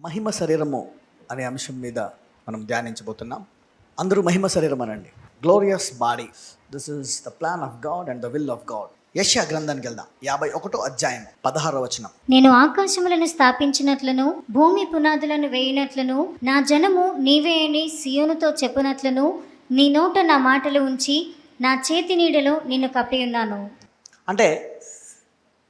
మహిమ శరీరము అనే అంశం మీద మనం ధ్యానించబోతున్నాం. అందరూ మహిమ శరీరం అనండి. Glorious body this is the plan of God and the will of God యశ గ్రంథానికి వెళ్దాం. యాభై ఒకటో అధ్యాయం పదహారో వచనం. నేను ఆకాశములను స్థాపించినట్లను భూమి పునాదులను వేయినట్లను నా జనము నీవే అని సియోనుతో చెప్పునట్లను నీ నోట నా మాటలు ఉంచి నా చేతి నీడలో నిన్ను కప్పి ఉన్నాను. అంటే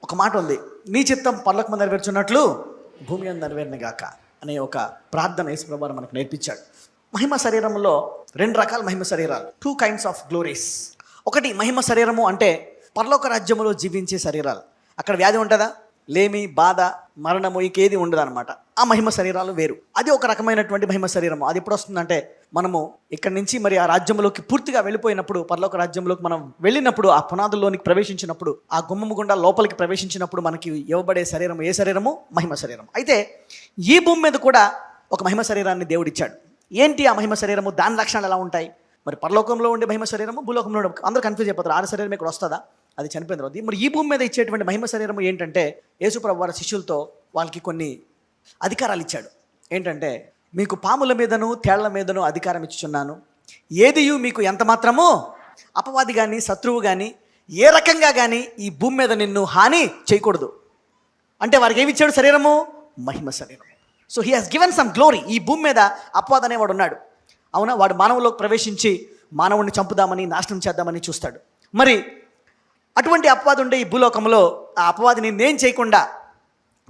ఒక మాట ఉంది. నీ చిత్తం పర్లకు మంది నెరవేర్చున్నట్లు భూమి అందు నెరవేరిన గాక అనే ఒక ప్రార్థన యేసుప్రభు మనకు నేర్పించాడు. మహిమ శరీరంలో రెండు రకాల మహిమ శరీరాలు టూ కైండ్స్ ఆఫ్ గ్లోరీస్ ఒకటి మహిమ శరీరము అంటే పరలోక రాజ్యములో జీవించే శరీరాలు. అక్కడ వ్యాధి ఉంటుందా? లేమి బాధ మరణము ఇంకేది ఉండదు అనమాట ఆ మహిమ శరీరాలు వేరు. అది ఒక రకమైనటువంటి మహిమ శరీరము. అది ఎప్పుడు వస్తుందంటే మనము ఇక్కడి నుంచి మరి ఆ రాజ్యంలోకి పూర్తిగా వెళ్ళిపోయినప్పుడు పరలోక రాజ్యంలోకి మనం వెళ్ళినప్పుడు ఆ పునాదుల్లోనికి ప్రవేశించినప్పుడు ఆ గుమ్మము గుండా లోపలికి ప్రవేశించినప్పుడు మనకి ఇవ్వబడే శరీరం ఏ శరీరము? మహిమ శరీరం అయితే ఈ భూమి మీద కూడా ఒక మహిమ శరీరాన్ని దేవుడిచ్చాడు ఏంటి ఆ మహిమ శరీరము? దాని లక్షణాలు ఎలా ఉంటాయి? మరి పరలోకంలో ఉండే మహిమ శరీరము భూలోకంలో ఉండే అందరూ కన్ఫ్యూజ్ అయిపోతారు. ఆరు శరీరం ఇక్కడ వస్తుందా? అది చనిపోయిన తర్వాత. మరి ఈ భూమి మీద ఇచ్చేటువంటి మహిమ శరీరము ఏంటంటే యేసుప్రభు వారి శిష్యులతో వాళ్ళకి కొన్ని అధికారాలు ఇచ్చాడు. ఏంటంటే మీకు పాముల మీదను తేళ్ళ మీదను అధికారం ఇచ్చుచున్నాను. ఏదియు మీకు ఎంత మాత్రమో అపవాది కానీ శత్రువు కానీ ఏ రకంగా కానీ ఈ భూమి మీద నిన్ను హాని చేయకూడదు. అంటే వారికి ఏమి ఇచ్చాడు శరీరము? మహిమ శరీరం so he has given some glory ఈ భూమి మీద అపవాద అనేవాడు ఉన్నాడు. అవునా? వాడు మానవులోకి ప్రవేశించి మానవుడిని చంపుదామని నాశనం చేద్దామని చూస్తాడు. మరి అటువంటి అపవాదు ఉండే ఈ భూలోకంలో ఆ అపవాదిని నేను చేయకుండా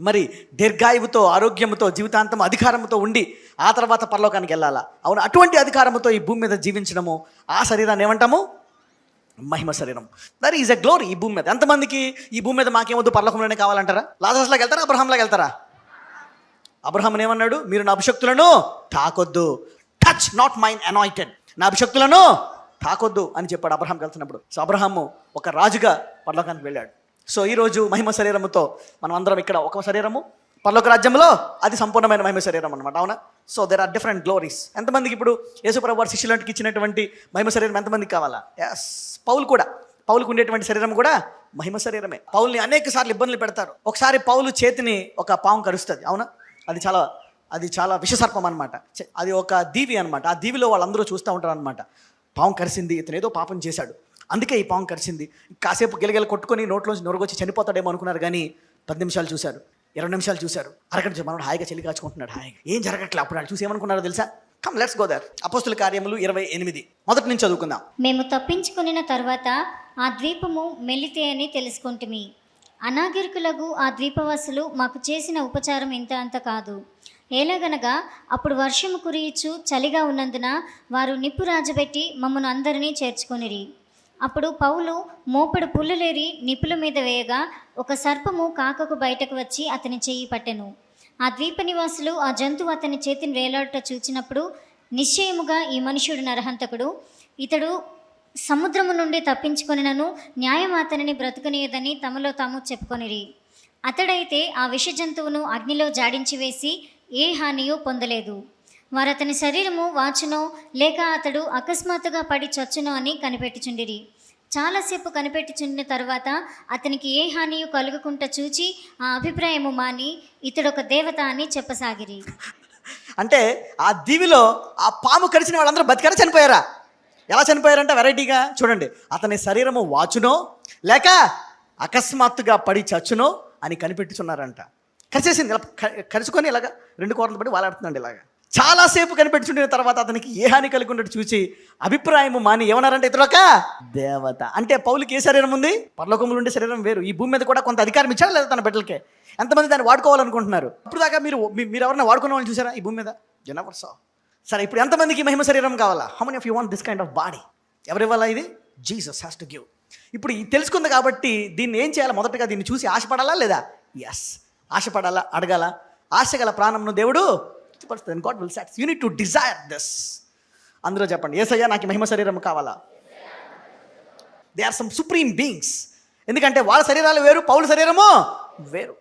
మరి దీర్ఘాయువుతో ఆరోగ్యంతో జీవితాంతం అధికారంతో ఉండి ఆ తర్వాత పరలోకానికి వెళ్ళాలా? అవును అటువంటి అధికారంతో ఈ భూమి మీద జీవించడము ఆ శరీరాన్ని ఏమంటాము? మహిమ శరీరం. దర్ ఈజ్ ఎ గ్లోరీ ఈ భూమి మీద. ఎంతమందికి ఈ భూమి మీద మాకేమొద్దు పరలోకంలోనే కావాలంటారా? లాజర్స్లాగా వెళ్తారా? అబ్రహాంలాగా వెళ్తారా? అబ్రహాం ఏమన్నాడు? మీరు నా అభిషక్తులను తాకొద్దు. టచ్ నాట్ మైన్ అనాయింటెడ్ నా అభిషక్తులను తాకొద్దు అని చెప్పాడు అబ్రహాం వెళ్తున్నప్పుడు. సో అబ్రహాము ఒక రాజుగా పరలోకానికి వెళ్ళాడు. సో ఈరోజు మహిమ శరీరముతో మనం అందరం ఇక్కడ ఒక శరీరము పర్లోక రాజ్యంలో అది సంపూర్ణమైన మహిమ శరీరం అనమాట అవునా? So there are different glories ఎంతమందికి ఇప్పుడు యేసుప్రభు వారి శిష్యులంటికి ఇచ్చినటువంటి మహిమ శరీరం ఎంతమందికి కావాలా? ఎస్ పౌలు కూడా. పౌలుకు ఉండేటువంటి శరీరం కూడా మహిమ శరీరమే. పౌల్ని అనేక సార్లు ఇబ్బందులు పెడతారు. ఒకసారి పౌలు చేతిని ఒక పాము కరుస్తుంది అవునా? అది చాలా అది చాలా విషసర్పం అనమాట అది ఒక దీవి అనమాట ఆ దీవిలో వాళ్ళందరూ చూస్తూ ఉంటారు అనమాట పాము కరిసింది ఇతను ఏదో పాపం చేశాడు. అందుకే ఈ పాము కరిచింది. కాసేపు గిలగిల కొట్టుకొని నోట్లోంచి నొరగొచ్చి చనిపోతాడేమో అనుకున్నారు కానీ పది నిమిషాలు చూశారు. ఇరవై నిమిషాలు చూశారు. అరగంట మనోడు హాయిగా చెల్లి కాచుకుంటున్నాడు హాయిగా. ఏం జరగట్లే అప్పుడు వాళ్ళు చూసి ఏమనుకున్నారో తెలుసా? కమ్ లెట్స్ గో దర్ అపోస్తుల కార్యములు ఇరవై ఎనిమిది. మొదటి నుంచి చదువుకుందాం. మేము తప్పించుకునిన తర్వాత ఆ ద్వీపము మెల్లితే అని తెలుసుకుంటుమి. అనాగరికులకు ఆ ద్వీపవాసులు మాకు చేసిన ఉపచారం ఇంత అంత కాదు. ఎలాగనగా అప్పుడు వర్షము కురియిచ్చు చలిగా ఉన్నందున వారు నిప్పు రాజబెట్టి మమ్మను అందరినీ చేర్చుకొనిరి. అప్పుడు పౌలు మోపడు పుల్లులేరి నిప్పుల మీద వేయగా ఒక సర్పము కాకకు బయటకు వచ్చి అతని చెయ్యి పట్టెను. ఆ ద్వీప నివాసులు ఆ జంతువు అతని చేతిని వేలాడుట చూచినప్పుడు నిశ్చయముగా ఈ మనుషుడు నరహంతకుడు ఇతడు సముద్రము నుండి తప్పించుకొనినను న్యాయం అతనిని బ్రతుకునేదని తమలో తాము చెప్పుకొనిరి. అతడైతే ఆ విష జంతువును అగ్నిలో జాడించి వేసి ఏ హానియో పొందలేదు. వారు అతని శరీరము వాచునో లేక అతడు అకస్మాత్తుగా పడి చచ్చునో అని కనిపెట్టుచుండిరి. చాలాసేపు కనిపెట్టుచుండిన తర్వాత అతనికి ఏ హానియు కలుగకుండా చూచి ఆ అభిప్రాయము మాని ఇతడొక దేవత అని చెప్పసాగిరి. అంటే ఆ దీవిలో ఆ పాము కరిచిన వాళ్ళందరూ బతికారా చనిపోయారా? ఎలా చనిపోయారంటే వెరైటీగా? చూడండి. అతని శరీరము వాచునో లేక అకస్మాత్తుగా పడి చచ్చునో అని కనిపెట్టుచున్నారంట. కరిచేసింది. ఇలా కరుచుకొని ఇలాగా రెండు కోరలు పడి వాళ్ళాడుతున్నాడు ఇలాగా. చాలాసేపు కనిపెట్టుచుండిన తర్వాత అతనికి ఏ హాని కలిగి ఉన్నట్టు చూసి అభిప్రాయము మాని ఏమన్నారంటే ఇతరొక దేవత. అంటే పౌలికి ఏ శరీరం ఉంది? పరలోకములు ఉండే శరీరం వేరు. ఈ భూమి మీద కూడా కొంత అధికారం ఇచ్చారా లేదా తన బిడ్డలకే? ఎంతమంది దాన్ని వాడుకోవాలనుకుంటున్నారు? ఇప్పుడు దాకా మీరు మీరు ఎవరైనా వాడుకున్న వాళ్ళు చూసారా ఈ భూమి మీద? జనవర్ సరే? ఇప్పుడు ఎంతమందికి మహిమ శరీరం కావాలా? How many of you want this kind of body ఎవరివ్వాలా ఇది? జీసస్ హ్యాస్ టు గివ్ ఇప్పుడు ఇది తెలుసుకుంది కాబట్టి దీన్ని ఏం చేయాలి? మొదటగా దీన్ని చూసి ఆశపడాలా లేదా? ఎస్ ఆశపడాలా? అడగాల? ఆశ గల ప్రాణంను దేవుడు తృప్తిపరుస్తుంది God will sats unit to desire this అందరూ చెప్పండి ఏసయ్యా నాకు మహిమ శరీరం కావాలా? They are some supreme beings ఎందుకంటే వాళ్ళ శరీరాలు వేరు పౌల శరీరము వేరు.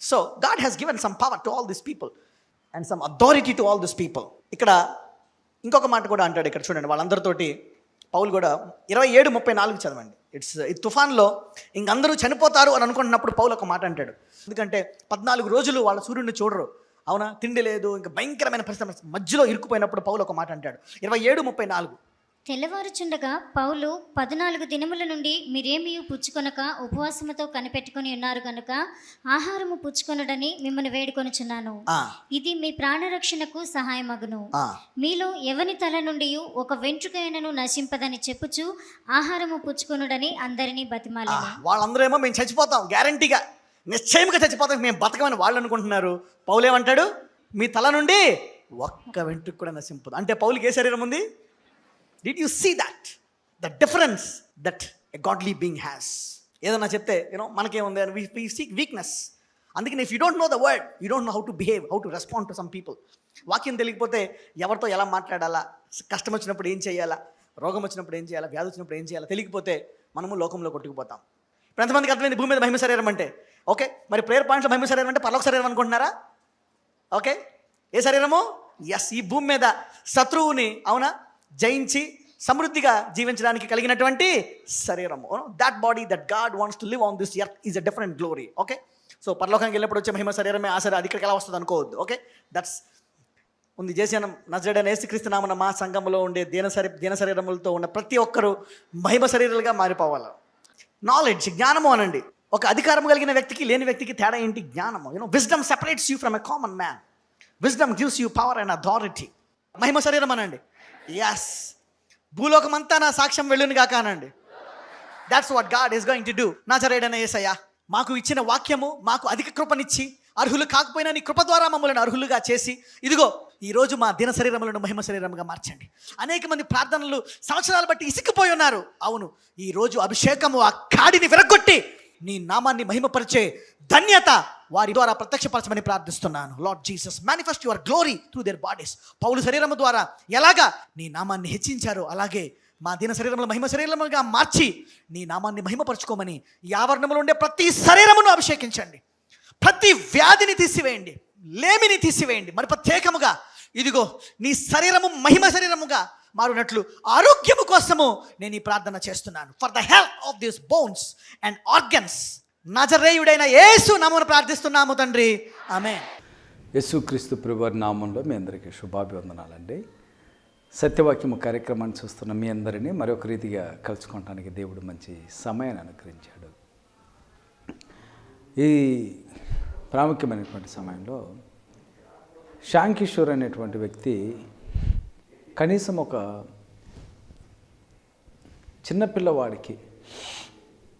So God has given some power to all this people and some authority to all this people ఇక్కడ ఇంకొక మాట కూడా అంటాడు ఇక్కడ చూడండి వాళ్ళందరితోటి పౌలు కూడా ఇరవై ఏడు ముప్పై నాలుగు చదవండి. ఇట్స్ ఈ తుఫాన్లో ఇంకందరూ చనిపోతారు అని అనుకుంటున్నప్పుడు పౌలు ఒక మాట అంటాడు. ఎందుకంటే పద్నాలుగు రోజులు వాళ్ళ సూర్యుడిని చూడరు. అవునా? తిండి లేదు ఇంకా భయంకరమైన పరిస్థితి. మధ్యలో ఇరుక్కుపోయినప్పుడు పౌలు ఒక మాట అంటాడు. ఇరవై ఏడు ముప్పై నాలుగు. తెల్లవారుచుండగా పౌలు పద్నాలుగు దినముల నుండి మీరేమీ పుచ్చుకొనక ఉపవాసముతో కనిపెట్టుకొని ఉన్నారు కనుక ఆహారము పుచ్చుకొనడని మిమ్మల్ని వేడుకొనుచున్నాను. ఇది మీ ప్రాణరక్షణకు సహాయమగును. మీలో ఎవని తల నుండి ఒక వెంట్రుకైనను నశింపదని చెప్పుచు ఆహారము పుచ్చుకొనుడని అందరినీ ఆ, బతిమాలను. వాళ్ళందరూ ఏమో మేము చచ్చిపోతాం గ్యారంటీగా నిశ్చయంగా చచ్చిపోతాం. మేము బతకమని వాళ్ళు అనుకుంటున్నారు. పౌలేమంటాడు మీ తల నుండి ఒక్క వెంట్రుకు కూడా నశింపదు. అంటే పౌలుకి ఏ శరీరం ఉంది? Did you see that the difference that a godly being has ఏదన్నా చెప్తే యూనో మనకేముంది? వీ సీక్ వీక్నెస్ అందుకని if you don't know the word you don't know how to behave how to respond to some people వాక్యం తెలియకపోతే ఎవరితో ఎలా మాట్లాడాలా? కష్టం వచ్చినప్పుడు ఏం చేయాలా? రోగం వచ్చినప్పుడు ఏం చేయాలా? వ్యాధి వచ్చినప్పుడు ఏం చేయాలా? తెలియకపోతే మనము లోకంలో కొట్టుకుపోతాం. ఇప్పుడు ఎంతమందికి అర్థమైంది? భూమి మీద మహిమ శరీరం అంటే? ఓకే మరి ప్రేయర్ పాయింట్స్ మహిమ శరీరం అంటే పర్లోక శరీరం అనుకుంటున్నారా? ఓకే ఏ శరీరము? ఎస్ ఈ భూమి మీద. శత్రువుని అవునా? జయించి సమృద్ధిగా జీవించడానికి కలిగినటువంటి శరీరము. That body that God wants to live on this earth is a different glory okay so పరలోకానికి వెళ్ళినప్పుడు వచ్చే మహిమ శరీరమే ఆ శరీరం. అది ఇక్కడికి ఎలా వస్తుంది అనుకోవద్దు. ఓకే దట్స్ ఉంది. చేసిన నజడైన యేసుక్రీస్తు నామన మా సంఘంలో ఉండే దీన శరీ దీన శరీరములతో ఉన్న ప్రతి ఒక్కరూ మహిమ శరీరాలుగా మారిపోవాలి. నాలెడ్జ్ జ్ఞానము అనండి. ఒక అధికారం కలిగిన వ్యక్తికి లేని వ్యక్తికి తేడా ఏంటి? జ్ఞానము. You know wisdom separates you from a common man wisdom gives you power and authority మహిమ శరీరం అనండి. ఎస్ భూలోకమంతా నా సాక్ష్యం వెళ్ళును కాక అనండి. That's what God is going to do నా జరేడన ఏసయ్యా మాకు ఇచ్చిన వాక్యము మాకు అధిక కృపనిచ్చి అర్హులు కాకపోయినా నీ కృప ద్వారా మమ్మల్ని అర్హులుగా చేసి ఇదిగో ఈరోజు మా దిన శరీరములను మహిమ శరీరంగా మార్చండి. అనేక మంది ప్రార్థనలు సంవత్సరాలు బట్టి ఇసిక్కిపోయి ఉన్నారు. అవును ఈ రోజు అభిషేకము ఆ కాడిని విరగొట్టి నీ నామాన్ని మహిమపరిచే ధన్యత వారి ద్వారా ప్రత్యక్షపరచమని ప్రార్థిస్తున్నాను. Lord Jesus manifest your glory through their bodies పౌలు శరీరం ద్వారా ఎలాగా నీ నామాన్ని హెచ్చించారో అలాగే మా దీన శరీరంలో మహిమ శరీరముగా మార్చి నీ నామాన్ని మహిమపరచుకోమని ఈ ఆవరణంలో ఉండే ప్రతి శరీరమును అభిషేకించండి. ప్రతి వ్యాధిని తీసివేయండి. లేమిని తీసివేయండి. మరి ప్రత్యేకముగా ఇదిగో నీ శరీరము మహిమ శరీరముగా మారునట్లు ఆరోగ్యము కోసము నేను ఈ ప్రార్థన చేస్తున్నాను. For the health of this bones and organs నజరేయుడైన యేసు నామను ప్రార్థిస్తున్నాము తండ్రి. ఆమె యేసుక్రీస్తు ప్రభువారి నామంలో మీ అందరికీ శుభాభివందనాలండి. సత్యవాక్యము కార్యక్రమాన్ని చూస్తున్న మీ అందరినీ మరొక రీతిగా కలుసుకోవటానికి దేవుడు మంచి సమయాన్ని అనుగ్రహించాడు. ఈ ప్రాముఖ్యమైనటువంటి సమయంలో శాంకిషోర్ అనేటువంటి వ్యక్తి కనీసం ఒక చిన్నపిల్లవాడికి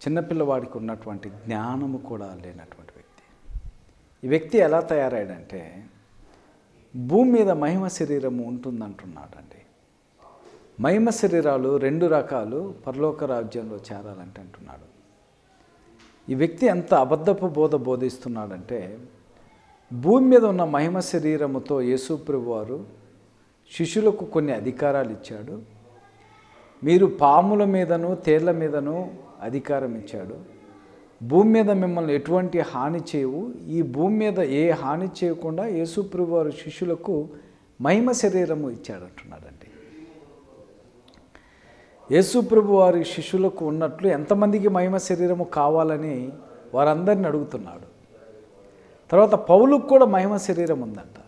చిన్నపిల్లవాడికి ఉన్నటువంటి జ్ఞానము కూడా లేనటువంటి వ్యక్తి. ఈ వ్యక్తి ఎలా తయారాడంటే భూమి మీద మహిమ శరీరము ఉంటుందంటున్నాడండి. మహిమ శరీరాలు రెండు రకాలు పరలోక రాజ్యంలో చేరాలంటే అంటున్నాడు. ఈ వ్యక్తి ఎంత అబద్ధపు బోధ బోధిస్తున్నాడంటే భూమి మీద ఉన్న మహిమ శరీరముతో యేసుప్రభు వారు శిష్యులకు కొన్ని అధికారాలు ఇచ్చాడు. మీరు పాముల మీదను తేళ్ళ మీదను అధికారం ఇచ్చాడు. భూమి మీద మిమ్మల్ని ఎటువంటి హాని చేయవు. ఈ భూమి మీద ఏ హాని చేయకుండా యేసుప్రభు వారు శిష్యులకు మహిమ శరీరము ఇచ్చాడంటున్నాడండి. యేసుప్రభు వారి శిష్యులకు ఉన్నట్లు ఎంతమందికి మహిమ శరీరము కావాలని వారందరిని అడుగుతున్నాడు. తర్వాత పౌలకు కూడా మహిమ శరీరం ఉందంట.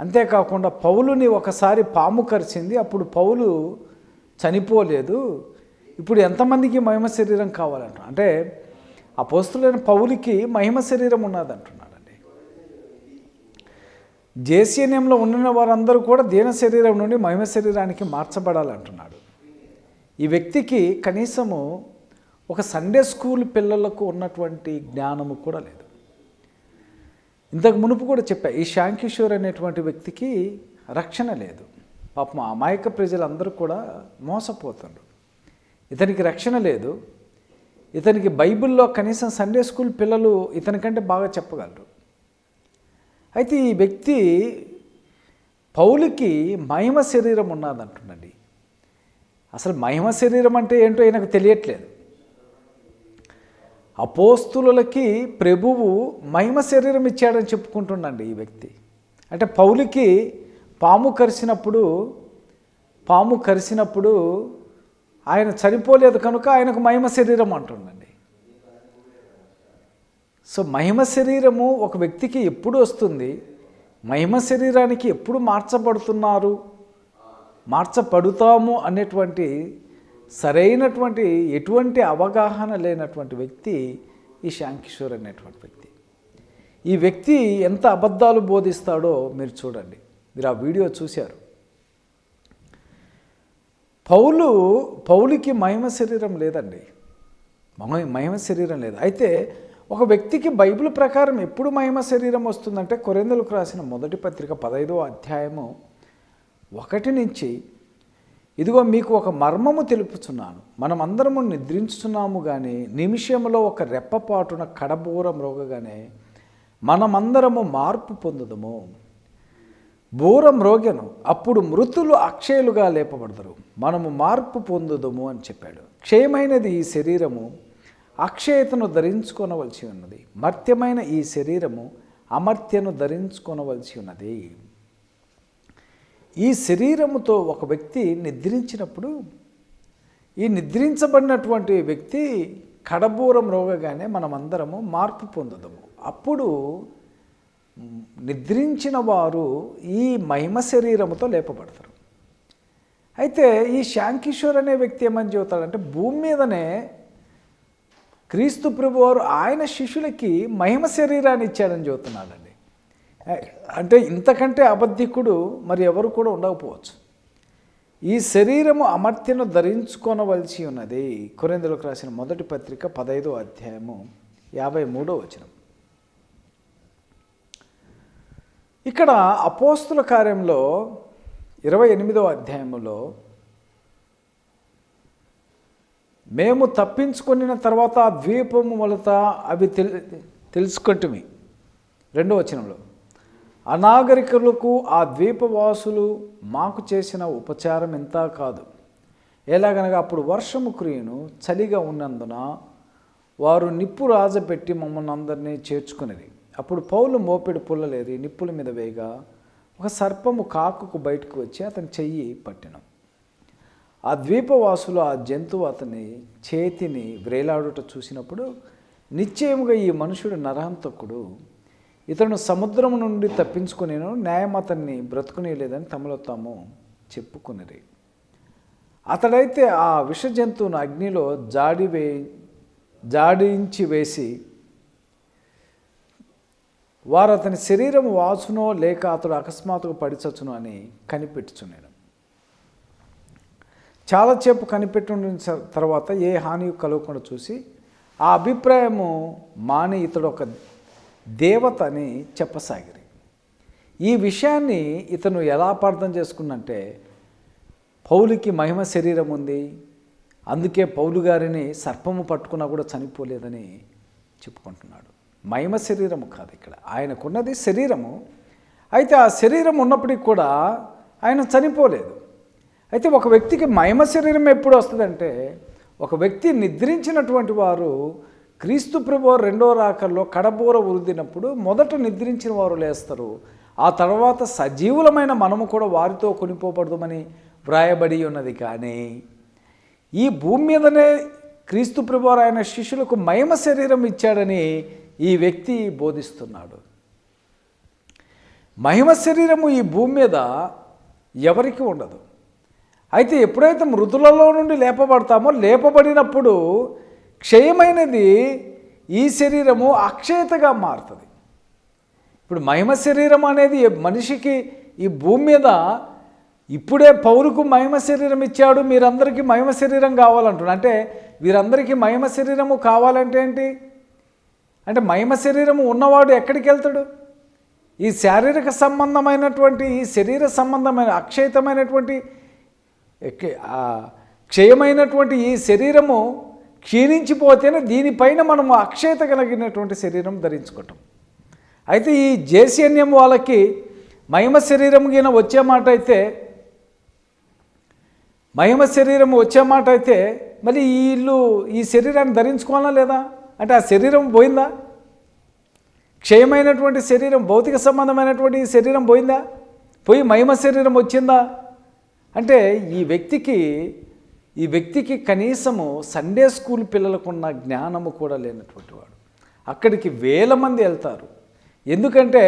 అంతేకాకుండా పౌలుని ఒకసారి పాము కరిచింది అప్పుడు పౌలు చనిపోలేదు. ఇప్పుడు ఎంతమందికి మహిమ శరీరం కావాలంట అంటే ఆ పౌలికి మహిమ శరీరం ఉన్నదంటున్నాడండి. జేసీఎన్ఎంలో ఉన్న వారందరూ కూడా దీన శరీరం నుండి మహిమ శరీరానికి మార్చబడాలంటున్నాడు. ఈ వ్యక్తికి కనీసము ఒక సండే స్కూల్ పిల్లలకు ఉన్నటువంటి జ్ఞానము కూడా లేదు. ఇంతకు మునుపు కూడా చెప్పా ఈ శాంకిషోర్ అనేటువంటి వ్యక్తికి రక్షణ లేదు. పాపం అమాయక ప్రజలందరూ కూడా మోసపోతుండ్రు. ఇతనికి రక్షణ లేదు. ఇతనికి బైబిల్లో కనీసం సండే స్కూల్ పిల్లలు ఇతనికంటే బాగా చెప్పగలరు. అయితే ఈ వ్యక్తి పౌలికి మహిమ శరీరం ఉన్నదంటుండండి అసలు మహిమ శరీరం అంటే ఏంటో ఈయనకు తెలియట్లేదు. అపోస్తులకి ప్రభువు మహిమ శరీరం ఇచ్చాడని చెప్పుకుంటుండండి ఈ వ్యక్తి. అంటే పౌలికి పాము కరిసినప్పుడు పాము కరిసినప్పుడు ఆయన చనిపోలేదు కనుక ఆయనకు మహిమ శరీరం అంటుండండి. సో మహిమ శరీరము ఒక వ్యక్తికి ఎప్పుడు వస్తుంది? మహిమ శరీరానికి ఎప్పుడు మార్చబడుతున్నారు? మార్చబడుతాము అనేటువంటి సరైనటువంటి ఎటువంటి అవగాహన లేనటువంటి వ్యక్తి ఈ శాంకిషోర్ అనేటువంటి వ్యక్తి. ఈ వ్యక్తి ఎంత అబద్ధాలు బోధిస్తాడో మీరు చూడండి. మీరు ఆ వీడియో చూశారు. పౌలు పౌలికి మహిమ శరీరం లేదండి. మహిమ శరీరం లేదు. అయితే ఒక వ్యక్తికి బైబిల్ ప్రకారం ఎప్పుడు మహిమ శరీరం వస్తుందంటే కొరెందులకు రాసిన మొదటి పత్రిక పదైదో అధ్యాయము ఒకటి నుంచి ఇదిగో మీకు ఒక మర్మము తెలుపుచున్నాను. మనం అందరము నిద్రించుతున్నాము కానీ నిమిషంలో ఒక రెప్పపాటున కడబూర రోగగానే మనమందరము మార్పు పొందుదము. బూర మ్రోగెను అప్పుడు మృతులు అక్షయులుగా లేపబడతారు మనము మార్పు పొందుదము అని చెప్పాడు. క్షయమైనది ఈ శరీరము అక్షయతను ధరించుకొనవలసి ఉన్నది. మర్త్యమైన ఈ శరీరము అమర్త్యను ధరించుకొనవలసి ఉన్నది. ఈ శరీరముతో ఒక వ్యక్తి నిద్రించినప్పుడు ఈ నిద్రించబడినటువంటి వ్యక్తి కడబూరం రోగగానే మనమందరము మార్పు పొందుదాము. అప్పుడు నిద్రించిన వారు ఈ మహిమ శరీరముతో లేపబడతారు. అయితే ఈ శాంకిషోర్ అనే వ్యక్తి ఏమని చెబుతాడంటే భూమి మీదనే క్రీస్తు ప్రభువారు ఆయన శిష్యులకి మహిమ శరీరాన్ని ఇచ్చాడని చెబుతున్నాడండి. అంటే ఇంతకంటే అబద్ధికుడు మరి ఎవరు కూడా ఉండకపోవచ్చు. ఈ శరీరము అమర్త్యను ధరించుకొనవలసి ఉన్నది కొరేందులకు రాసిన మొదటి పత్రిక పదైదో అధ్యాయము యాభై మూడో వచనం. ఇక్కడ అపోస్తుల కార్యంలో ఇరవై ఎనిమిదో అధ్యాయంలో మేము తప్పించుకొనిన తర్వాత ద్వీపము వలత అవి తెలి తెలుసుకుంటుమి. రెండో వచనంలో. అనాగరికులకు ఆ ద్వీపవాసులు మాకు చేసిన ఉపచారం ఎంత కాదు. ఎలాగనగా అప్పుడు వర్షము క్రియను చలిగా ఉన్నందున వారు నిప్పు రాజపెట్టి మమ్మల్ని అందరినీ చేర్చుకునేది. అప్పుడు పౌలు మోపెడు పుల్లలేరి నిప్పుల మీద వేయగా ఒక సర్పము కాకుకు బయటకు వచ్చి అతని చెయ్యి పట్టినం. ఆ ద్వీపవాసులు ఆ జంతువు అతని చేతిని వ్రేలాడుట చూసినప్పుడు నిశ్చయముగా ఈ మనుషుడు నరహంతకుడు ఇతను సముద్రం నుండి తప్పించుకునేను న్యాయం అతన్ని బ్రతుకునేలేదని తమలో తాము చెప్పుకునిరి. అతడైతే ఆ విష జంతువును అగ్నిలో జాడి వే జాడించి వేసి వారు అతని శరీరం వాచునో లేక అతడు అకస్మాత్తుగా పడిచచ్చును అని కనిపెట్టుచున్నాడు చాలాసేపు కనిపెట్టిన తర్వాత ఏ హాని కలగకుండా చూసి ఆ అభిప్రాయము మాని ఇతడు ఒక దేవత అని చెప్పసాగిరి. ఈ విషయాన్ని ఇతను ఎలా అపార్థం చేసుకున్నంటే పౌలుకి మహిమ శరీరం ఉంది అందుకే పౌలు గారిని సర్పము పట్టుకున్నా కూడా చనిపోలేదని చెప్పుకుంటున్నాడు. మహిమ శరీరము కాదు ఇక్కడ ఆయనకున్నది శరీరము. అయితే ఆ శరీరం ఉన్నప్పటికీ కూడా ఆయన చనిపోలేదు. అయితే ఒక వ్యక్తికి మహిమ శరీరం ఎప్పుడు వస్తుందంటే ఒక వ్యక్తి నిద్రించినటువంటి వారు క్రీస్తు ప్రభు రెండో రాకల్లో కడబూర ఉరిదినప్పుడు మొదట నిద్రించిన వారు లేస్తారు. ఆ తర్వాత సజీవులమైన మనము కూడా వారితో కొనిపోబడదామని వ్రాయబడి ఉన్నది కానీ ఈ భూమి మీదనే క్రీస్తు ప్రభు ఆయన శిష్యులకు మహిమ శరీరం ఇచ్చాడని ఈ వ్యక్తి బోధిస్తున్నాడు. మహిమ శరీరము ఈ భూమి మీద ఎవరికి ఉండదు. అయితే ఎప్పుడైతే మృతులలో నుండి లేపబడతామో లేపబడినప్పుడు క్షయమైనది ఈ శరీరము అక్షయతగా మారుతుంది. ఇప్పుడు మహిమ శరీరం అనేది మనిషికి ఈ భూమి మీద ఇప్పుడే పౌరుకు మహిమ శరీరం ఇచ్చాడు మీరందరికీ మహిమ శరీరం కావాలంటున్నాడు అంటే వీరందరికీ మహిమ శరీరము కావాలంటే ఏంటి? అంటే మహిమ శరీరము ఉన్నవాడు ఎక్కడికి వెళ్తాడు ఈ శారీరక సంబంధమైనటువంటి ఈ శరీర సంబంధమైన అక్షయతమైనటువంటి క్షయమైనటువంటి ఈ శరీరము క్షీణించిపోతేనే దీనిపైన మనము అక్షయత కలిగినటువంటి శరీరం ధరించుకుంటాం. అయితే ఈ జేసీఎన్ఎం వాళ్ళకి మహిమ శరీరం గిన వచ్చే మాట అయితే మహిమ శరీరం వచ్చే మాట అయితే మరి వీళ్ళు ఈ శరీరాన్ని ధరించుకోవాలా లేదా? అంటే ఆ శరీరం పోయిందా? క్షయమైనటువంటి శరీరం భౌతిక సంబంధమైనటువంటి ఈ శరీరం పోయిందా? పోయి మహిమ శరీరం వచ్చిందా? అంటే ఈ వ్యక్తికి ఈ వ్యక్తికి కనీసము సండే స్కూల్ పిల్లలకున్న జ్ఞానము కూడా లేనటువంటి వాడు. అక్కడికి వేల మంది వెళ్తారు. ఎందుకంటే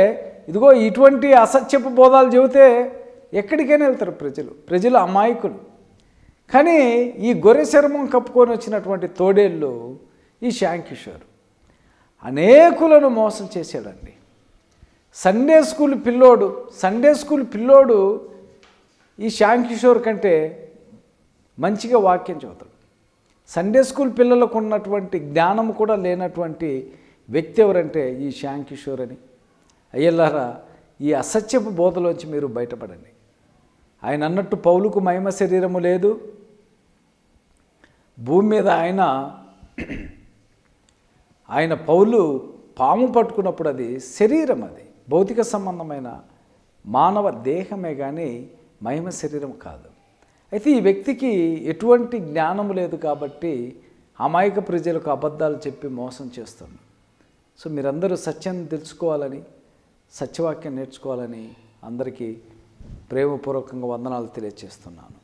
ఇదిగో ఇటువంటి అసత్యపు బోధాలు చెబితే ఎక్కడికైనా వెళ్తారు ప్రజలు. ప్రజలు అమాయకులు. కానీ ఈ గొర్రె చర్మం కప్పుకొని వచ్చినటువంటి తోడేళ్ళు ఈ శాంకిషోర్. అనేకులను మోసం చేశాడండి. సండే స్కూల్ పిల్లోడు సండే స్కూల్ పిల్లోడు ఈ శాంకిషోర్ కంటే మంచిగా వాక్యం చదువుతాడు. సండే స్కూల్ పిల్లలకు ఉన్నటువంటి జ్ఞానం కూడా లేనటువంటి వ్యక్తి ఎవరంటే ఈ శ్యామ్ కిషోర్ అని. అయ్యల్లారా ఈ అసత్యపు బోధలోంచి మీరు బయటపడండి. ఆయన అన్నట్టు పౌలుకు మహిమ శరీరము లేదు. భూమి మీద ఆయన ఆయన పౌలు పాము పట్టుకున్నప్పుడు అది శరీరం అది. భౌతిక సంబంధమైన మానవ దేహమే కానీ మహిమ శరీరం కాదు. అయితే ఈ వ్యక్తికి ఎటువంటి జ్ఞానం లేదు కాబట్టి అమాయక ప్రజలకు అబద్ధాలు చెప్పి మోసం చేస్తుంది. సో మీరందరూ సత్యాన్ని తెలుసుకోవాలని సత్యవాక్యం నేర్చుకోవాలని అందరికీ ప్రేమపూర్వకంగా వందనాలు తెలియజేస్తున్నాను